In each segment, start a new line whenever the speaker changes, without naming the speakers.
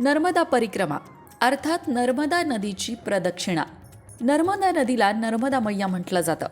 नर्मदा परिक्रमा अर्थात नर्मदा नदीची प्रदक्षिणा. नर्मदा नदीला नर्मदा मैया म्हटलं जातं.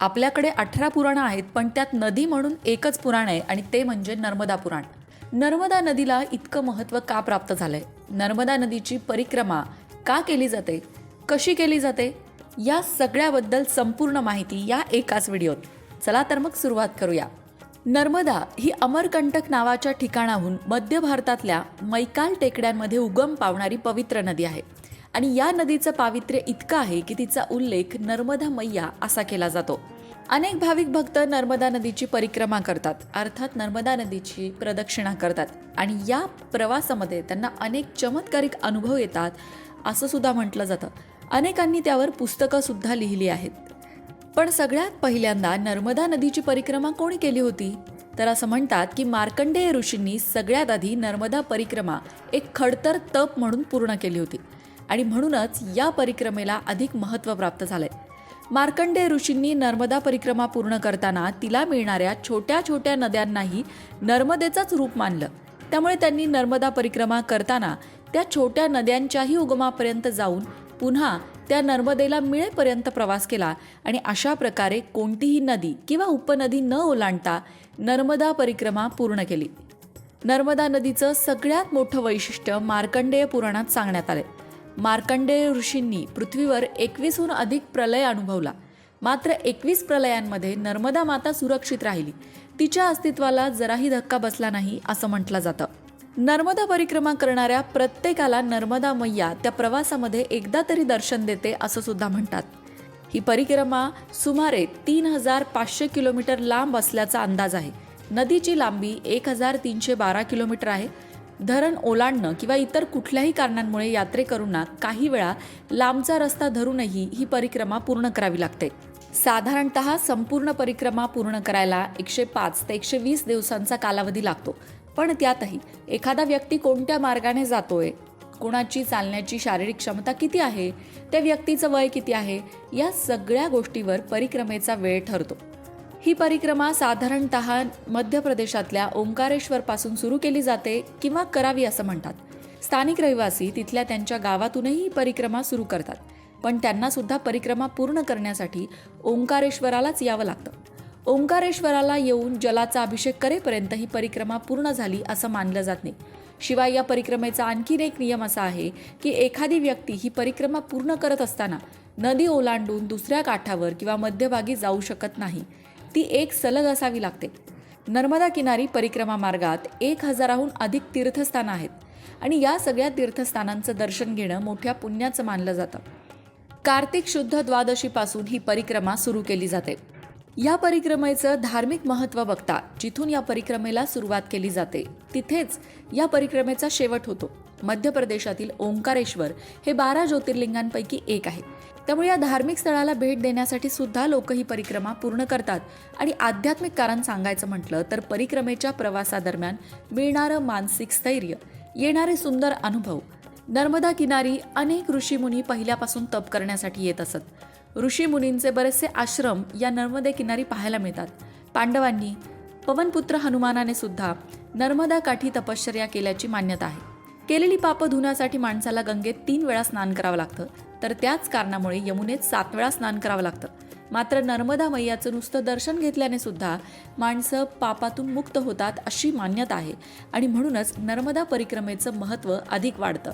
आपल्याकडे अठरा पुराणं आहेत पण त्यात नदी म्हणून एकच पुराण आहे आणि ते म्हणजे नर्मदा पुराण. नर्मदा नदीला इतकं महत्त्व का प्राप्त झालंय? नर्मदा नदीची परिक्रमा का केली जाते? कशी केली जाते? या सगळ्याबद्दल संपूर्ण माहिती या एकाच व्हिडिओत. चला तर मग सुरुवात करूया. नर्मदा ही अमरकंटक नावाच्या ठिकाणाहून मध्य भारतातल्या मैकाल टेकड्यांमध्ये उगम पावणारी पवित्र नदी आहे. आणि या नदीचं पावित्र्य इतकं आहे की तिचा उल्लेख नर्मदा मैया असा केला जातो. अनेक भाविक भक्त नर्मदा नदीची परिक्रमा करतात अर्थात नर्मदा नदीची प्रदक्षिणा करतात. आणि या प्रवासामध्ये त्यांना अनेक चमत्कारिक अनुभव येतात असं सुद्धा म्हटलं जातं. अनेकांनी त्यावर पुस्तकंसुद्धा लिहिली आहेत. पण सगळ्यात पहिल्यांदा नर्मदा नदीची परिक्रमा कोणी केली होती? तर असं म्हणतात की मार्कंडेय ऋषींनी सगळ्यात आधी नर्मदा परिक्रमा एक खडतर तप म्हणून पूर्ण केली होती. आणि म्हणूनच या परिक्रमेला अधिक महत्त्व प्राप्त झालंय. मार्कंडेय ऋषींनी नर्मदा परिक्रमा पूर्ण करताना तिला मिळणाऱ्या छोट्या छोट्या नद्यांनाही नर्मदेचंच रूप मानलं. त्यामुळे त्यांनी नर्मदा परिक्रमा करताना त्या छोट्या नद्यांच्याही उगमापर्यंत जाऊन पुन्हा त्या नर्मदेला मिळेपर्यंत प्रवास केला आणि अशा प्रकारे कोणतीही नदी किंवा उपनदी न ओलांडता नर्मदा परिक्रमा पूर्ण केली. नर्मदा नदीचं सगळ्यात मोठं वैशिष्ट्य मार्कंडेय पुराणात सांगण्यात आले मार्कंडेय ऋषींनी पृथ्वीवर एकवीसहून अधिक प्रलय अनुभवला. मात्र एकवीस प्रलयांमध्ये नर्मदा माता सुरक्षित राहिली. तिच्या अस्तित्वाला जराही धक्का बसला नाही असं म्हटलं जातं. नर्मदा परिक्रमा करणाऱ्या प्रत्येकाला नर्मदा मैया त्या प्रवासामध्ये एकदा तरी दर्शन देते असं सुद्धा म्हणतात. ही परिक्रमा सुमारे तीन हजार पाचशे किलोमीटर लांब असल्याचा अंदाज आहे. नदीची लांबी एक हजार तीनशे बारा किलोमीटर आहे. धरण ओलांडणं किंवा इतर कुठल्याही कारणांमुळे यात्रेकरूंना काही वेळा लांबचा रस्ता धरूनही ही परिक्रमा पूर्ण करावी लागते. साधारणत संपूर्ण परिक्रमा पूर्ण करायला एकशे पाच ते एकशे वीस दिवसांचा कालावधी लागतो. पण त्यातही एखादा व्यक्ती कोणत्या मार्गाने जातोय कोणाची चालण्याची शारीरिक क्षमता किती आहे त्या व्यक्तीचं वय किती आहे या सगळ्या गोष्टीवर परिक्रमेचा वेळ ठरतो. ही परिक्रमा साधारणत मध्य प्रदेशातल्या ओंकारेश्वरपासून सुरू केली जाते किंवा करावी असं म्हणतात. स्थानिक रहिवासी तिथल्या त्यांच्या गावातूनही ही परिक्रमा सुरू करतात. पण त्यांना सुद्धा परिक्रमा पूर्ण करण्यासाठी ओंकारेश्वरालाच यावं लागतं. ओंकारेश्वराला येऊन जलाचा अभिषेक करेपर्यंत ही परिक्रमा पूर्ण झाली असं मानलं जात नाही. शिवाय या परिक्रमेचा आणखीन एक नियम असा आहे की एखादी व्यक्ती ही परिक्रमा पूर्ण करत असताना नदी ओलांडून दुसऱ्या काठावर किंवा मध्यभागी जाऊ शकत नाही. ती एक सलग असावी लागते. नर्मदा किनारी परिक्रमा मार्गात एक हजाराहून अधिक तीर्थस्थानं आहेत आणि या सगळ्या तीर्थस्थानांचं दर्शन घेणं मोठ्या पुण्याचं मानलं जातं. कार्तिक शुद्ध द्वादशीपासून ही परिक्रमा सुरू केली जाते. या परिक्रमेचं धार्मिक महत्त्व बघता जिथून या परिक्रमेला सुरुवात केली जाते तिथेच या परिक्रमेचा शेवट होतो. मध्य प्रदेशातील ओंकारेश्वर हे बारा ज्योतिर्लिंगांपैकी एक आहे. त्यामुळे या धार्मिक स्थळाला भेट देण्यासाठी सुद्धा लोक ही परिक्रमा पूर्ण करतात. आणि आध्यात्मिक कारण सांगायचं म्हटलं तर परिक्रमेच्या प्रवासादरम्यान मिळणारं मानसिक स्थैर्य येणारे सुंदर अनुभव नर्मदा किनारी अनेक ऋषीमुनी पहिल्यापासून तप करण्यासाठी येत असत. ऋषीमुनींचे बरेचसे आश्रम या नर्मदे किनारी पाहायला मिळतात. पांडवांनी पवनपुत्र हनुमानाने सुद्धा नर्मदा काठी तपश्चर्या केल्याची मान्यता आहे. केलेली पापं धुण्यासाठी माणसाला गंगेत तीन वेळा स्नान करावं लागतं. तर त्याच कारणामुळे यमुनेत सात वेळा स्नान करावं लागतं. मात्र नर्मदा मैयाचं नुसतं दर्शन घेतल्याने सुद्धा माणसं पापातून मुक्त होतात अशी मान्यता आहे आणि म्हणूनच नर्मदा परिक्रमेचं महत्त्व अधिक वाढतं.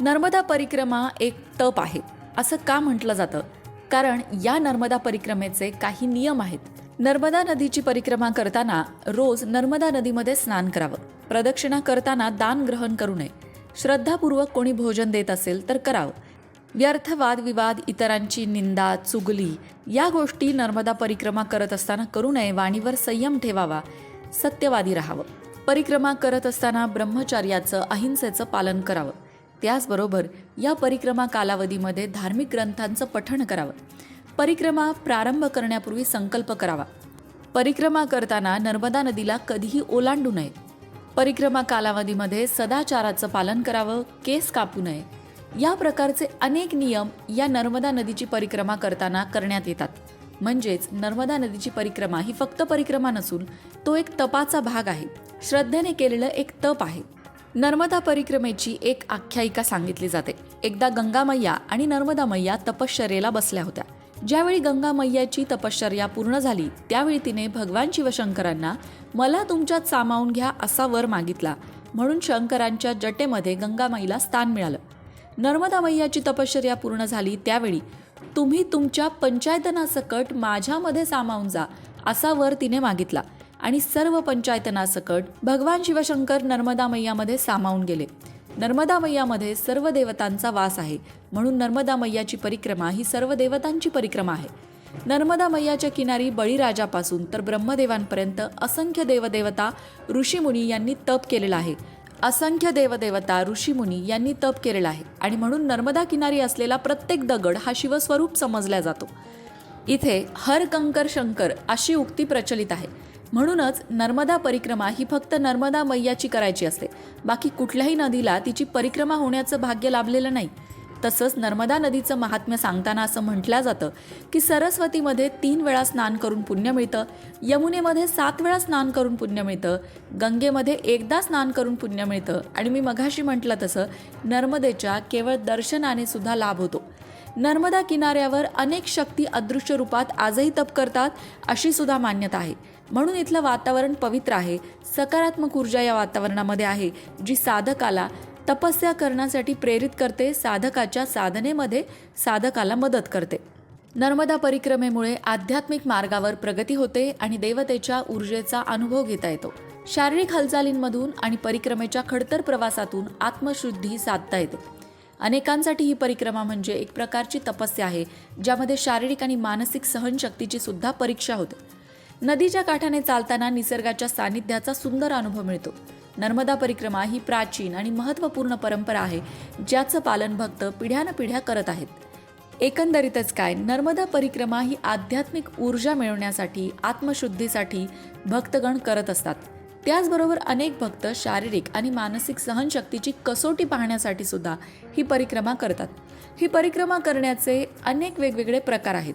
नर्मदा परिक्रमा एक तप आहे. असं का म्हटलं जातं? कारण या नर्मदा परिक्रमेचे काही नियम आहेत. नर्मदा नदीची परिक्रमा करताना रोज नर्मदा नदीमध्ये स्नान करावं. प्रदक्षिणा करताना दान ग्रहण करू नये. श्रद्धापूर्वक कोणी भोजन देत असेल तर करावं. व्यर्थ वादविवाद इतरांची निंदा चुगली या गोष्टी नर्मदा परिक्रमा करत असताना करू नये. वाणीवर संयम ठेवावा. सत्यवादी राहावं. परिक्रमा करत असताना ब्रह्मचार्याचं अहिंसेचं पालन करावं. त्याचबरोबर या परिक्रमा कालावधीमध्ये धार्मिक ग्रंथांचं पठण करावं. परिक्रमा प्रारंभ करण्यापूर्वी संकल्प करावा. परिक्रमा करताना नर्मदा नदीला कधीही ओलांडू नये. परिक्रमा कालावधीमध्ये सदाचाराचं पालन करावं केस कापू नये. या प्रकारचे अनेक नियम या नर्मदा नदीची परिक्रमा करताना करण्यात येतात. म्हणजेच नर्मदा नदीची परिक्रमा ही फक्त परिक्रमा नसून तो एक तपाचा भाग आहे. श्रद्धेने केलेलं एक तप आहे. नर्मदा परिक्रमेची एक आख्यायिका सांगितली जाते. एकदा गंगा मैया आणि नर्मदा मैया तपश्चर्येला बसल्या होत्या. ज्यावेळी गंगा मैयाची तपश्चर्या पूर्ण झाली त्यावेळी तिने भगवान शिवशंकरांना मला तुमच्यात सामावून घ्या असा वर मागितला म्हणून शंकरांच्या जटेमध्ये गंगामाईला स्थान मिळालं. नर्मदा मैयाची तपश्चर्या पूर्ण झाली त्यावेळी तुम्ही तुमच्या पंचायतनासकट माझ्यामध्ये सामावून जा असा वर तिने मागितला. आणि सर्व पंचायतनासकट भगवान शिवशंकर नर्मदा मैयामध्ये सामावून गेले. नर्मदा मैयामध्ये सर्व देवतांचा वास आहे. म्हणून नर्मदा मैयाची परिक्रमा ही सर्व देवतांची परिक्रमा आहे. नर्मदा मैयाच्या किनारी बळीराजापासून तर ब्रह्मदेवांपर्यंत असंख्य देवदेवता ऋषीमुनी यांनी तप केलेला आहे. असंख्य देवदेवता ऋषीमुनी यांनी तप केलेला आहे. आणि म्हणून नर्मदा किनारी असलेला प्रत्येक दगड हा शिवस्वरूप समजला जातो. इथे हर कंकर शंकर अशी उक्ती प्रचलित आहे. म्हणूनच नर्मदा परिक्रमा ही फक्त नर्मदा मैयाची करायची असते. बाकी कुठल्याही नदीला तिची परिक्रमा होण्याचं भाग्य लाभलेलं नाही. तसंच नर्मदा नदीचं महात्म्य सांगताना असं म्हटलं जातं की सरस्वतीमध्ये तीन वेळा स्नान करून पुण्य मिळतं यमुनेमध्ये सात वेळा स्नान करून पुण्य मिळतं गंगेमध्ये एकदा स्नान करून पुण्य मिळतं आणि मी मघाशी म्हटलं तसं नर्मदेच्या केवळ दर्शनाने सुद्धा लाभ होतो. नर्मदा किनाऱ्यावर अनेक शक्ती अदृश्य रूपात आजही तप करतात अशी सुद्धा मान्यता आहे. म्हणून इथलं वातावरण पवित्र आहे. सकारात्मक ऊर्जा या वातावरणामध्ये आहे जी साधकाला तपस्या करण्यासाठी प्रेरित करते साधकाच्या साधनेमध्ये साधकाला मदत करते. नर्मदा परिक्रमेमुळे आध्यात्मिक मार्गावर प्रगती होते आणि देवतेच्या ऊर्जेचा अनुभव घेता येतो. शारीरिक हालचालींमधून आणि परिक्रमेच्या खडतर प्रवासातून आत्मशुद्धी साधता येते. अनेकांसाठी ही परिक्रमा म्हणजे एक प्रकारची तपस्या आहे ज्यामध्ये शारीरिक आणि मानसिक सहनशक्तीची सुद्धा परीक्षा होते. नदीच्या काठाने चालताना निसर्गाच्या सानिध्याचा सुंदर अनुभव मिळतो. नर्मदा परिक्रमा ही प्राचीन आणि महत्त्वपूर्ण परंपरा आहे ज्याचं पालन भक्त पिढ्यानपिढ्या करत आहेत. एकंदरीतच काय नर्मदा परिक्रमा ही आध्यात्मिक ऊर्जा मिळवण्यासाठी आत्मशुद्धीसाठी भक्तगण करत असतात. त्याचबरोबर अनेक भक्त शारीरिक आणि मानसिक सहनशक्तीची कसोटी पाहण्यासाठी सुद्धा ही परिक्रमा करतात. ही परिक्रमा करण्याचे अनेक वेगवेगळे प्रकार आहेत.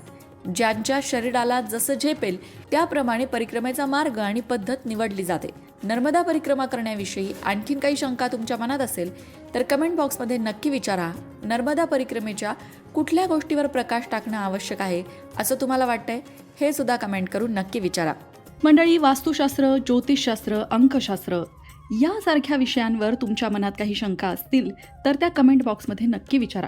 ज्यांच्या शरीराला जसं झेपेल त्याप्रमाणे परिक्रमेचा मार्ग आणि पद्धत निवडली जाते. नर्मदा परिक्रमा करण्याविषयी आणखीन काही शंका तुमच्या मनात असेल तर कमेंट बॉक्समध्ये नक्की विचारा. नर्मदा परिक्रमेच्या कुठल्या गोष्टीवर प्रकाश टाकणं आवश्यक आहे असं तुम्हाला वाटतंय? हे सुद्धा कमेंट करून नक्की विचारा.
मंडळी वास्तुशास्त्र ज्योतिषशास्त्र अंकशास्त्र यासारख्या विषयांवर तुमच्या मनात काही शंका असतील तर त्या कमेंट बॉक्समध्ये नक्की विचारा.